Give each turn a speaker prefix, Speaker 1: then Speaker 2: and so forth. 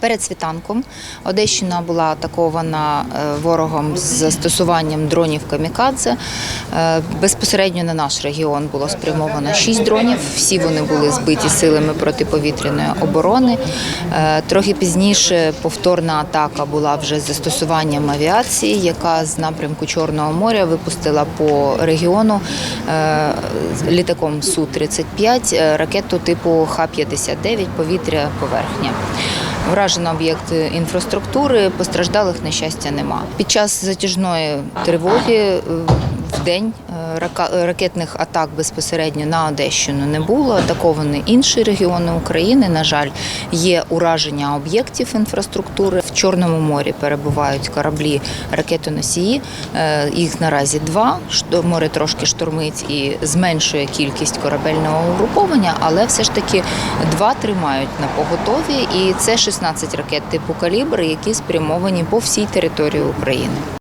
Speaker 1: Перед світанком Одещина була атакована е, ворогом з застосуванням дронів камікадзе. Е, Безпосередньо на наш регіон було спрямовано шість дронів. Всі вони були збиті силами протиповітряної оборони. Е, Трохи пізніше повторна атака була вже з застосуванням авіації, яка з напрямку Чорного моря випустила по регіону літаком Су-35 е, ракету типу Х-59 повітря поверхня. Вражено об'єкт інфраструктури, постраждалих на щастя нема. Під час затяжної тривоги е, в день е, ракетних атак безпосередньо на Одещину не було. Атаковані інші регіони України. На жаль, є ураження об'єктів інфраструктури. В Чорному морі перебувають кораблі ракетоносії. Е, Їх наразі два. Море трошки штормить і зменшує кількість корабельного угруповання, але все ж таки два тримають на поготові. І це 16 ракет типу калібр, які спрямовані по всій території України.